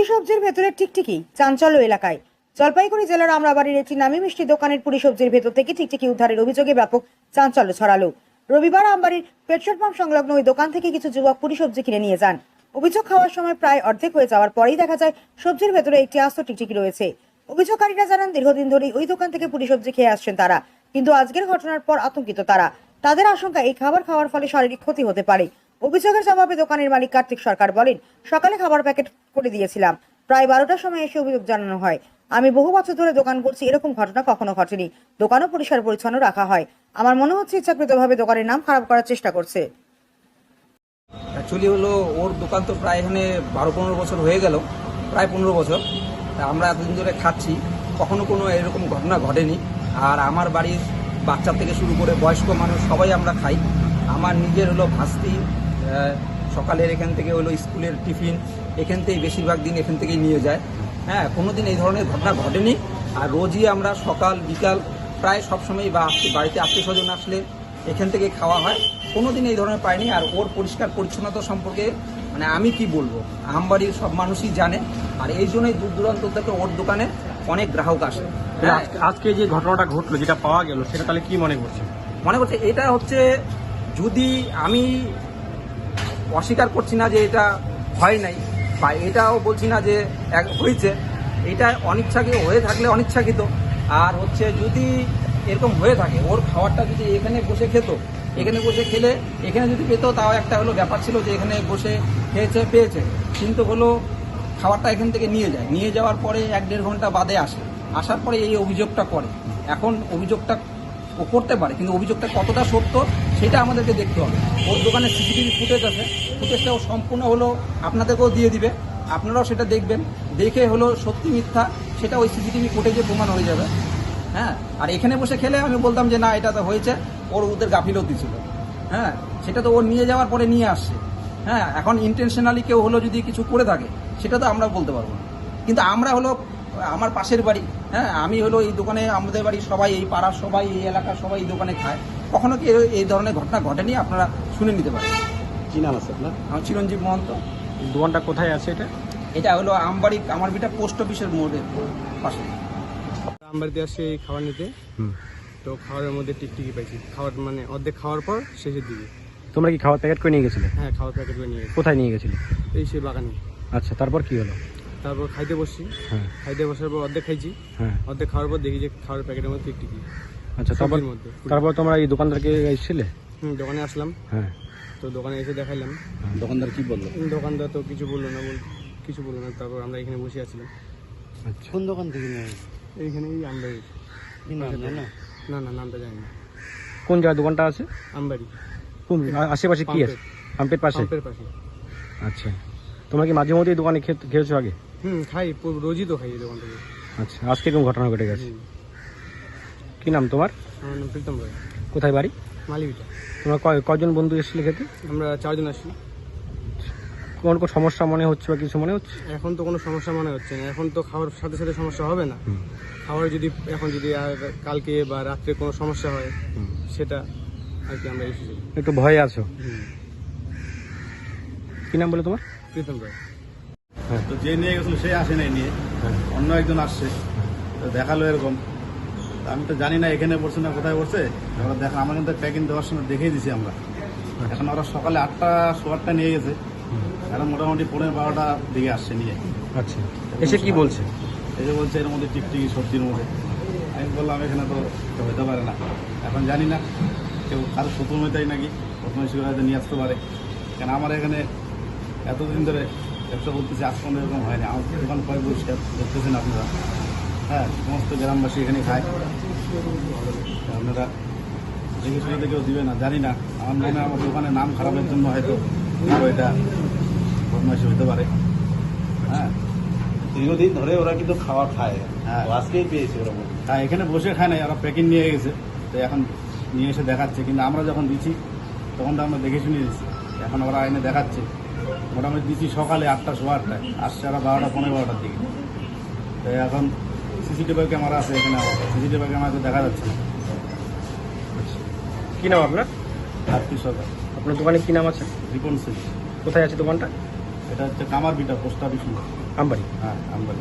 পুরী সবজির ভেতরে চাঞ্চল্য এলাকায়। জলপাইগুড়ি জেলার আমরাবাড়ির একটি নামি মিষ্টি দোকানের পুরী সবজির ভেতর থেকে টিকটিকি উদ্ধারের অভিযোগে ব্যাপক চাঞ্চল্য ছড়ালো। রবিবার আমবাড়ির পেট্রোল পাম্প সংলগ্ন ওই দোকান থেকে কিছু যুবক পুরী সবজি কিনে নিয়ে যান। অভিযোগ খাওয়ার সময় প্রায় অর্ধেক হয়ে যাওয়ার পরেই দেখা যায়, সবজির ভেতরে একটি আস্ত টিকটিকি রয়েছে। অভিযোগকারীরা জানান, দীর্ঘদিন ধরেই ওই দোকান থেকে পুরী সবজি খেয়ে আসছেন তারা, কিন্তু আজকের ঘটনার পর আতঙ্কিত তারা। তাদের আশঙ্কা এই খাবার খাওয়ার ফলে শারীরিক ক্ষতি হতে পারে। অভিযোগের জবাবে দোকানের মালিক কার্তিক সরকার বলেন, সকালে খাবার প্যাকেট করে দিয়েছিলাম। প্রায় বারোটার সময় এসে অভিযোগ জানানো হয়। আমি বহু বছর ধরে দোকান করছি, এরকম ঘটনা কখনো ঘটেনি। দোকানও পরিষ্কার পরিচ্ছন্ন রাখা হয়। আমার মনে হচ্ছে ইচ্ছাকৃতভাবে দোকানের নাম খারাপ করার চেষ্টা করছে। অ্যাকচুয়ালি হলো, ওর দোকান তো প্রায় এখানে বারো পনেরো বছর হয়ে গেল, প্রায় পনেরো বছর। তা আমরা এতদিন ধরে খাচ্ছি, কখনো কোনো এরকম ঘটনা ঘটেনি। আর আমার বাড়ির বাচ্চা থেকে শুরু করে বয়স্ক মানুষ সবাই আমরা খাই। আমার নিজের হলো ভাস্তি সকালের এখান থেকে হলো স্কুলের টিফিন এখান থেকেই বেশিরভাগ দিন এখান থেকেই নিয়ে যায়। হ্যাঁ কোনো দিন এই ধরনের ঘটনা ঘটেনি। আর রোজই আমরা সকাল বিকাল প্রায় সবসময় বা বাড়িতে আত্মীয় স্বজন আসলে এখান থেকে খাওয়া হয়। কোনো দিন এই ধরনের পাইনি। আর ওর পরিষ্কার পরিচ্ছন্নতা সম্পর্কে মানে আমি কি বলব? আমবাড়ির সব মানুষই জানে। আর এই জন্যই দূর দূরান্ত থেকে ওর দোকানে অনেক গ্রাহক আসে। হ্যাঁ, আজকে যে ঘটনাটা ঘটলো যেটা পাওয়া গেল সেটা তাহলে কি মনে করছে মনে করছে এটা হচ্ছে যদি আমি অস্বীকার করছি না যে এটা হয় নাই, বা এটাও বলছি না যে এক- হয়েছে। এটা অনিচ্ছাকৃত, হয়ে থাকলে অনিচ্ছাকৃত। আর হচ্ছে যদি এরকম হয়ে থাকে, ওর খাবারটা যদি এখানে বসে খেত, এখানে বসে খেলে, এখানে যদি পেতো, তাও একটা হলো ব্যাপার ছিল যে এখানে বসে খেয়েছে, পেয়েছে। কিন্তু হলো খাবারটা এখান থেকে নিয়ে যায়। নিয়ে যাওয়ার পরে এক দেড় ঘণ্টা বাদে আসে। আসার পরে এই অভিযোগটা করে। এখন অভিযোগটা করতে পারে, কিন্তু অভিযোগটা কতটা সত্য সেটা আমাদেরকে দেখতে হবে। ওর দোকানে সিসিটিভি ফুটেজ আছে। ফুটেজটা ও সম্পূর্ণ হলো আপনাদেরকেও দিয়ে দিবে। আপনারাও সেটা দেখবেন। দেখে হলো সত্যি মিথ্যা, সেটা ওই সিসিটিভি ফুটেজে প্রমাণ হয়ে যাবে। হ্যাঁ? আর এখানে বসে খেলে আমি বলতাম যে, না, এটা তো হয়েছে। ওর ওদের গাফিলতি ছিল। হ্যাঁ? সেটা তো ও নিয়ে যাওয়ার পরে নিয়ে আসছে। হ্যাঁ? এখন ইন্টেনশনালি কেউ হলো যদি কিছু করে থাকে, সেটা তো আমরা বলতে পারব না। কিন্তু আমরা হলো, আমার পাশের বাড়ি হ্যাঁ? আমি হলো এই দোকানে, আমাদের বাড়ি সবাই, এই পাড়ার সবাই, এই এলাকার সবাই এই দোকানে খায়। কখনো কি এই- এই ধরনের ঘটনা ঘটেনি? আপনারা শুনে নিতে পারেন। কি নাম আছে আপনার? আমার চিরঞ্জীব মহন্ত। দোকানটা কোথায় আছে এটা? এটা হলো আমবাড়ি আমার বিটা পোস্ট অফিসের মোড়ের পাশে। আমবাড়িতে আসছে এই খাবার নিতে। তো খাবারের মধ্যে টিকটিকি পাইছি। খাবার মানে অর্ধেক খাওয়ার পর শেষের দিকে। তোমরা কি খাবার প্যাকেট করে নিয়ে গেছিলে? হ্যাঁ খাওয়ার প্যাকেট করে নিয়ে। কোথায় নিয়ে গেছিলে? এই সে বাগানে। আচ্ছা তারপর কি হলো? তারপর খাইতে বসছি। হ্যাঁ। খাইতে বসার পর অর্ধেক খাইছি। হ্যাঁ। অর্ধেক খাওয়ার পর দেখি যে খাওয়ার প্যাকেটের মধ্যে টিকটিকি। আচ্ছা তারপর তারপর তোমরা এই দোকানদারকে এসেছিলে? হুম দোকানে আসলাম। হ্যাঁ। তো দোকানে এসে দেখাইলাম। দোকানদার কি বলল? দোকানদার তো কিছু বলল না বল কিছু বলল না। তারপর আমরা এখানে বসে আছিলাম। আচ্ছা। কোন দোকান থেকে নিয়ে এইখানেই আমবাড়ি। কি নাম না? না নামটা জানি না। কোন জায়গায় দোকানটা আছে? আমবাড়ি। কোন আশেপাশে কি আছে? পাম্পের পাশে? পাম্পের পাশে। আচ্ছা। তোমরা কি মাঝে মধ্যে এই দোকানে খেয়ে- খেয়েছো আগে? হুম খাই রোজই তো খাই এই দোকান থেকে। আচ্ছা আজকে কোন ঘটনা ঘটে গেছে। কি নাম তোমার? আমার নাম প্রীতম রায়। কোথায় বাড়ি? মালিবিটা। তোমরা কয়- কয়জন বন্ধু এসেছিলে খেতে? আমরা চারজন আসি কোন কোন সমস্যা মনে হচ্ছে বা কিছু মনে হচ্ছে? এখন তো কোনো সমস্যা মনে হচ্ছে না। এখন তো খাওয়ার সাথে সাথে সমস্যা হবে না। হুম। খাওয়ার যদি এখন যদি আর কালকে বা রাত্রে কোনো সমস্যা হয় সেটা আর কি আমরা এসেছি। একটু ভয়ে আছো। কি নাম বলে তোমার? প্রীতম রায়। তো যে নিয়ে গেছিল সে আসে নাই নিয়ে। অন্য একজন আসছে। তো দেখাল এরকম। আমি তো জানি না এখানে পড়ছে না কোথায় পড়ছে। এবার দেখা আমার কিন্তু প্যাকিং দেওয়ার সময় দেখেই দিছি আমরা। এখন ওরা সকালে আটটা সোয়ারটা নিয়ে গেছে। এখন মোটামুটি পনেরো বারোটা দিকে আসছে নিয়ে। আচ্ছা। এসে কি বলছে? এসে বলছে এর মধ্যে টিকটিকি সবজির মধ্যে। আমি বললাম এখানে তো হতে পারে না। এখন জানি না কেউ কারও শত্রু মেতাই নাকি প্রথমে শিবির হয়তো নিয়ে আসতে পারে। কেন আমার এখানে এতদিন ধরে ব্যবসা করতেছি আজ পর্যন্ত এরকম হয়নি। আমার দোকান কয় পরিষ্কার দেখতেছেন আপনারা। হ্যাঁ সমস্ত গ্রামবাসী এখানে খায়। আপনারা দেখে শুনে কেউ দিবে না জানি না। আমার মনে হয় আমার দোকানের নাম খারাপের জন্য হয়তো আরও এটা বদমাইশি হতে পারে। হ্যাঁ। দীর্ঘদিন ধরে ওরা কিন্তু খাওয়া খায়। হ্যাঁ। আজকেই পেয়েছে ওরা হ্যাঁ এখানে বসে খায় নাই ওরা প্যাকিং নিয়ে গেছে। তো এখন নিয়ে এসে দেখাচ্ছে কিন্তু আমরা যখন দিচ্ছি তখন তো আমরা দেখে শুনে দিচ্ছি এখন ওরা এনে দেখাচ্ছে। মোটামুটি দিচ্ছি সকালে আটটা সোয়া আটটায় আসছে ওরা বারোটা পনেরো বারোটার দিকে। তো এখন সিসিটিভি ক্যামেরা আছে এখানে সিসিটিভি ক্যামেরা তো দেখা যাচ্ছে। না কি নাম আপনার? আটটি সরকার। আপনার দোকানে কি নাম আছে? রিপন সিং কোথায় আছে দোকানটা? এটা হচ্ছে কামার বিটা পোস্ট অফিস। আমবাড়ি। হ্যাঁ আমবাড়ি।